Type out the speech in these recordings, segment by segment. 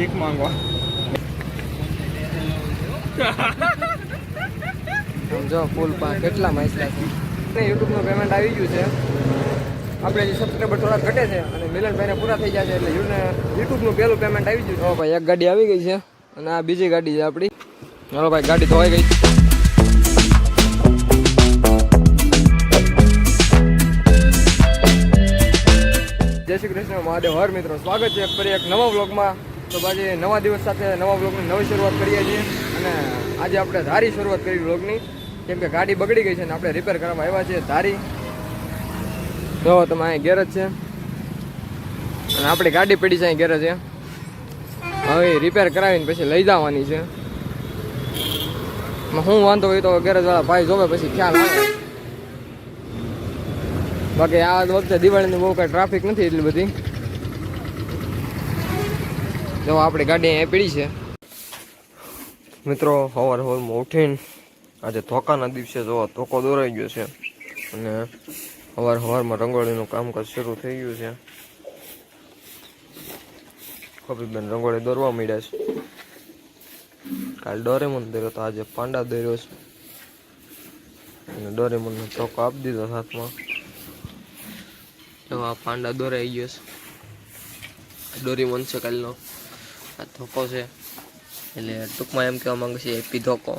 ભીખ માંગવા. સમજો ફૂલ પા કેટલા મૈસલા છે? યુટ્યુબનું પેમેન્ટ આવી ગયું છે. આપણે જે સબસ્ક્રાઈબર થોડા ઘટે છે અને મિલનભાઈને પૂરા થઈ જાય છે એટલે યુટ્યુબનું પહેલું પેમેન્ટ આવી ગયું છે. હો ભાઈ એક ગાડી આવી ગઈ છે અને આ બીજી ગાડી છે આપણી. ચાલો ભાઈ ગાડી ધોવાઈ ગઈ. જય શ્રી કૃષ્ણ મહાદેવ. હર મિત્રો સ્વાગત છે ફરી એક નવા વ્લોગમાં તો પછી નવા દિવસ સાથે નવા બ્લોગની નવી શરૂઆત કરીએ છીએ. અને આજે આપણે ધારી શરૂઆત કરી બ્લોગની કેમ કે ગાડી બગડી ગઈ છે ને આપણે રિપેર કરવા આવ્યા છીએ ધારી. તો તમે અહીં ગેરેજ છે. અને આપણી ગાડી પડી છે અહીં ગેરેજ છે હવે રિપેર કરાવીને પછી લઈ જવાની છે. હું વાંધો હોય તો ગેરેજ વાળા ભાઈ જોવે પછી ખ્યાલ આવે. બાકી આ વખતે દિવાળીની બહુ કાંઈ ટ્રાફિક નથી એટલી બધી. જો આપણી ગાડી અહીંયા પીડી છે. મિત્રો, સવાર સવારમાં ઉઠીને આજે ધોકાના દિવસે જો ધોકો દોરાઈ ગયો છે અને સવાર સવારમાં રંગોળીનું કામકાજ શરૂ થઈ ગયું છે. કપિલબેન રંગોળી દોરવા માંડ્યા છે. કાલ ડોરેમોન દોર્યો તો આજે પાંડા દોર્યો છે. અને ડોરેમોનનો ધોકો આપી દીધો હાથમાં. આ પાંડા દોરાઈ ગયો છે. ડોરીમોન છે કાલનો. આ ધોકો છે એટલે ટૂંકમાં એમ કહેવા માંગે છે એપી ધોકો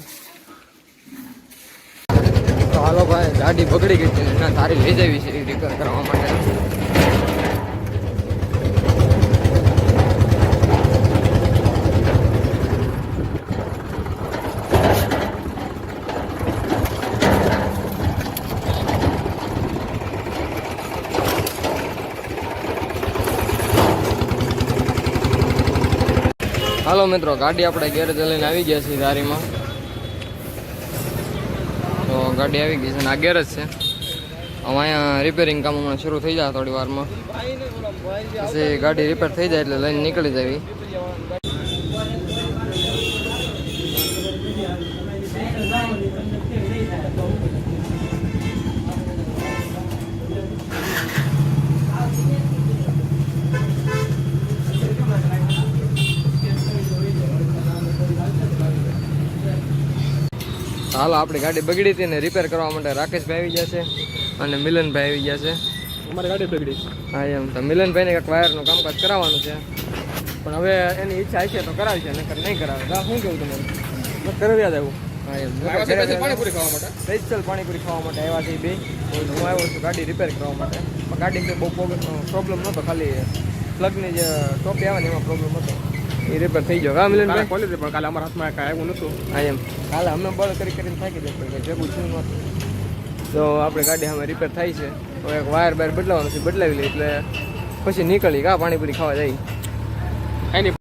હાલો ભાઈ ગાડી બગડી ગઈ છે તારી લઈ જવી છે રિપેર કરવા માટે હાલો મિત્રો, ગાડી આપણે ગેરેજ લઈને આવી ગયા છીએ ધારીમાં. તો ગાડી આવી ગઈ છે આ ગેરેજ છે. હવે અહીંયા રિપેરિંગ કામ હમણાં શરૂ થઈ જાય થોડી વારમાં. પછી ગાડી રિપેર થઈ જાય એટલે લઈને નીકળી જવી. હાલો આપણી ગાડી બગડી હતી ને રિપેર કરવા માટે રાકેશભાઈ આવી ગયા છે અને મિલનભાઈ આવી ગયા છે. અમારી ગાડી બગડી. હા એમ તો મિલનભાઈને કંઈક વાયરનું કામકાજ કરાવવાનું છે. પણ હવે એની ઈચ્છા છે તો કરાવી છે નકર નહીં કરાવે. હા શું કેવું તમારું? કરવ્યા દેવું હા એમ. પાણીપુરી ખાવા માટે. સ્પેશિયલ પાણીપુરી ખાવા માટે આવ્યા છે બે. હું આવ્યો છું ગાડી રિપેર કરવા માટે. પણ ગાડી બહુ પ્રોબ્લેમ નહોતો. ખાલી પ્લગની જે ટોપી આવે ને એમાં પ્રોબ્લેમ હતો. એ રિપેર થઈ ગયો. હા મિલનભાઈ. ખોલી પણ કાલે અમારા હાથમાં કાંઈ આવ્યું નતું હા એમ. કાલે અમે બળ કરી કરીને થાકી જાય પણ ભેગું થયું નહોતું. તો આપણે ગાડી અમે રિપેર થાય છે. તો એક વાયર બાયર બદલાવાનું છે બદલાવી લઈએ એટલે પછી નીકળી કા પાણીપુરી ખાવા જાય. નહીં.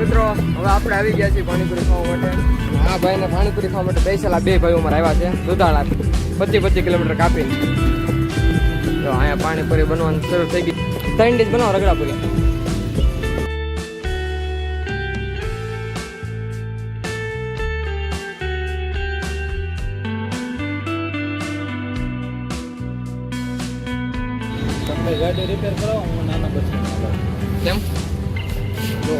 મિત્રો હવે આપણે આવી ગયા છીએ પાણીપુરી ખાવા માટે. આ ભાઈને પાણીપુરી ખાવા માટે પૈસા બે ભાઈઓ અમારે આવ્યા છે દુધાળા પચીસ પચીસ કિલોમીટર કાપીને. તો અહીંયા પાણીપુરી બનવાનું શરૂ થઈ ગઈ ત્રણ ડીશ બનાવો રગડાપુરી ગાડી રિપેર કરાવો હું નાના બચ્ચા કેમ? જો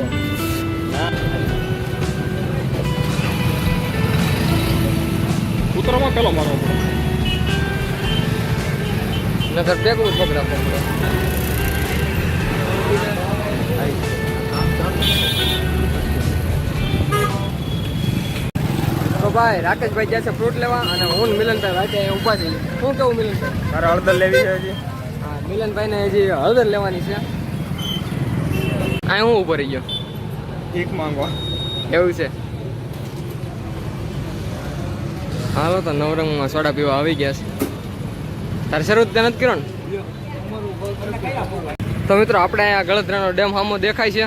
ઉતરવા પેલો મારો નગર ટેકરું પગ રાખવું પડે. તો ભાઈ રાકેશભાઈ જ્યાં છે ફ્રૂટ લેવા અને હું મિલનભાઈ વાંચે અહીંયા ઊભા છીએ શું કેવું મિલનભાઈ? તારે હળદર લેવી છે મિલનભાઈને હજી હળદર લેવાની છે. અહીં હું ઊભો રહી ગયો. એક માંગવા એવું છે. હાલો તો નવરંગમાં સોડા પીવા આવી ગયા છે. તારે શરૂ જ નથી કર્યો ને તો મિત્રો આપણે અહીંયા ગળદરાનો ડેમ સામો દેખાય છે.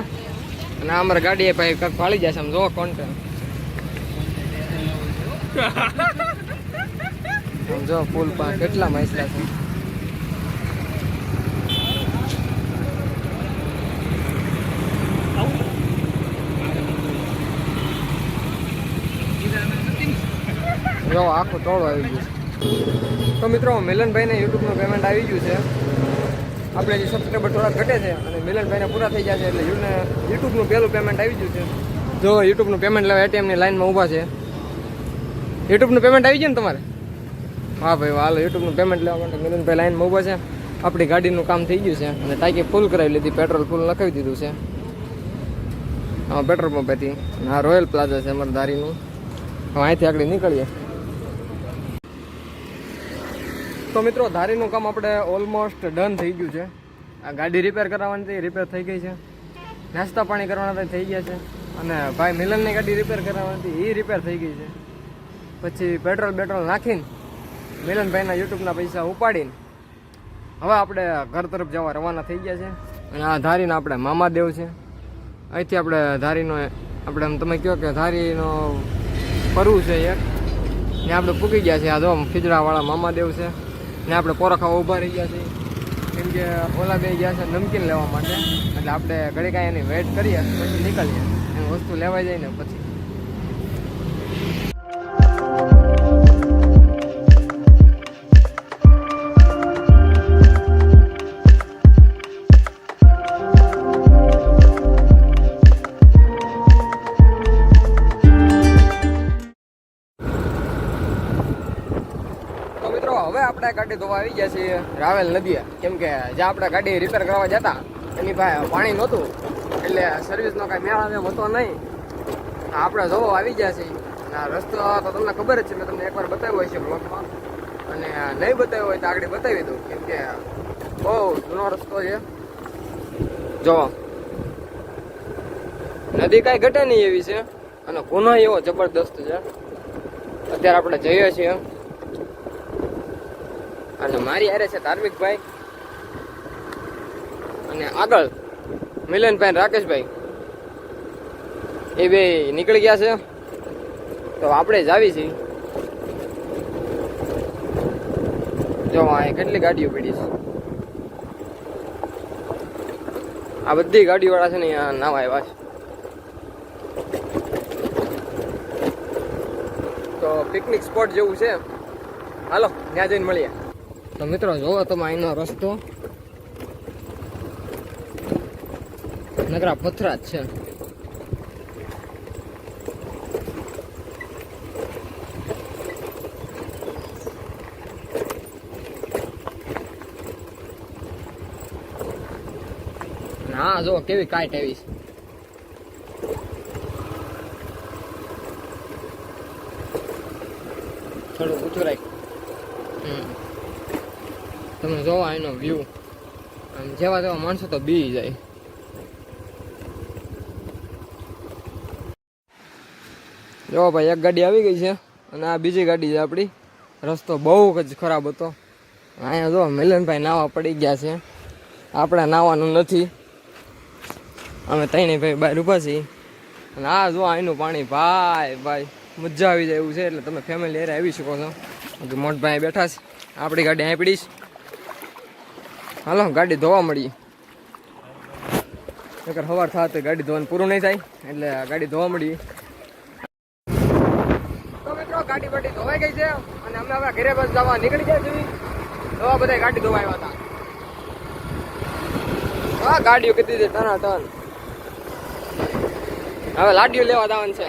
અને આ અમારી ગાડીએ ભાઈ કંઈક ફાળી જાય છે. આમ જોવો કોન્ટેન્ટ આમ જો ફૂલ પા કેટલા મૈસલા છે. જો આખો ટોળો આવી ગયું. તો મિત્રો, મિલનભાઈને યુટ્યુબનું પેમેન્ટ આવી ગયું છે. આપણે જે સબસ્ક્રાઈબર થોડા ઘટે છે અને મિલનભાઈને પૂરા થઈ ગયા છે એટલે યુટ્યુબનું પહેલું પેમેન્ટ આવી ગયું છે. જો યુટ્યુબનું પેમેન્ટ લેવા એટીએમની લાઈનમાં ઊભા છે. યુટ્યુબનું પેમેન્ટ આવી ગયું ને તમારે? હા ભાઈ હાલો યુટ્યુબનું પેમેન્ટ લેવા માટે મિલનભાઈ લાઈનમાં ઊભા છે. આપણી ગાડીનું કામ થઈ ગયું છે અને ટાંકી ફૂલ કરાવી લીધી પેટ્રોલ ફૂલ લખાવી દીધું છે. હા પેટ્રોલ પંપ હતી આ રોયલ પ્લાઝા છે અમારે ધારીનું હા અહીંથી આગળ નીકળીએ. તો મિત્રો, ધારીનું કામ આપણે ઓલમોસ્ટ ડન થઈ ગયું છે. આ ગાડી રિપેર કરાવવાની હતી રિપેર થઈ ગઈ છે. નાસ્તા પાણી કરવાના થઈ ગયા છે. અને ભાઈ મિલનની ગાડી રિપેર કરાવવાની હતી એ રિપેર થઈ ગઈ છે. પછી પેટ્રોલ બેટ્રોલ નાખીને મિલનભાઈના યુટ્યુબના પૈસા ઉપાડીને હવે આપણે ઘર તરફ જવા રવાના થઈ ગયા છે. અને આ ધારીને આપણે મામાદેવ છે. અહીંથી આપણે ધારીનો આપણે એમ તમે કહો કે ધારીનો ફરવું છે એક. ને આપણે પૂકી ગયા છે. આ જો ખીજડાવાળા મામાદેવ છે. ને આપણે પોરખાવા ઊભા રહી ગયા છીએ. કેમ કે ઓલા બે ગયા છે નમકીન લેવા માટે. એટલે આપણે ઘડી કાંઈ એની વેઇટ કરીએ, પછી નીકળીએ. વસ્તુ લેવાઈ જાય ને પછી. ગાડી ધોવા આવી ગયા છીએ રાવેલ નદીએ. કેમ કે જ્યાં આપણે ગાડી રિપેર કરવા જતા, એની પાસે પાણી નહોતું. એટલે સર્વિસનો કાંઈ મેળ આવે એમ હતો નહીં. આપણે જોવો આવી ગયા છીએ. આ રસ્તો તો તમને ખબર જ છે, મેં તમને એકવાર બતાવ્યો છે બ્લોકમાં અને નહીં બતાવ્યો હોય તો આગળ બતાવી દઉં. કેમ કે બહુ જૂનો રસ્તો છે. જોવો નદી કાંઈ ઘટે નહીં એવી છે. અને ગુનો એવો જબરદસ્ત છે. અત્યારે આપણે જઈએ છીએ. અને મારી હારે છે ધાર્મિકભાઈ. અને આગળ મિલનભાઈ રાકેશભાઈ. એ બે નીકળી ગયા છે. તો આપણે જ આવી છીએ. જો અહીં કેટલી ગાડીઓ પડી છે. આ બધી ગાડીવાળા છે ને અહીંયા નાવા આવ્યા છે. તો પિકનિક સ્પોટ જેવું છે. હાલો, ત્યાં જઈને મળીએ. તો મિત્રો જોવો તમે અહીંનો રસ્તો. નકરા પથરા જ છે. હા જો કેવી કાંઈ આવી છે. તમે જોવો એનો વ્યૂ આમ જેવા તેવા માણસો તો બી જાય. જો ભાઈ, એક ગાડી આવી ગઈ છે અને આ બીજી ગાડી છે આપણી. રસ્તો બહુ જ ખરાબ હતો. અહીંયા જો મિલનભાઈ નાવા પડી ગયા છે. આપણે નાવાનું નથી. અમે ત્રણે ભાઈ બહાર ઊભા છીએ. અને આ જો અહીંનું પાણી, ભાઈ ભાઈ, મજા આવી જાય એવું છે. એટલે તમે ફેમિલી એરે આવી શકો છો. મોટભાઈ બેઠા છે. આપણી ગાડી અહીં છે. હાલો, ગાડી ધોવા મળી. નકર સવાર થાય ગાડી ધોવાનું પૂરું નહીં થાય, એટલે ગાડી ધોવા મળી. તો મિત્રો, ગાડી બાડી ધોવાઈ ગઈ છે, અને અમે હવે ઘરે બસ જવા નીકળી ગયા છીએ. આ બધા ગાડી ધોવા હતા. હા, ગાડીઓ કીધી છે ટના ટન હવે લાડીઓ લેવા જવાનું છે.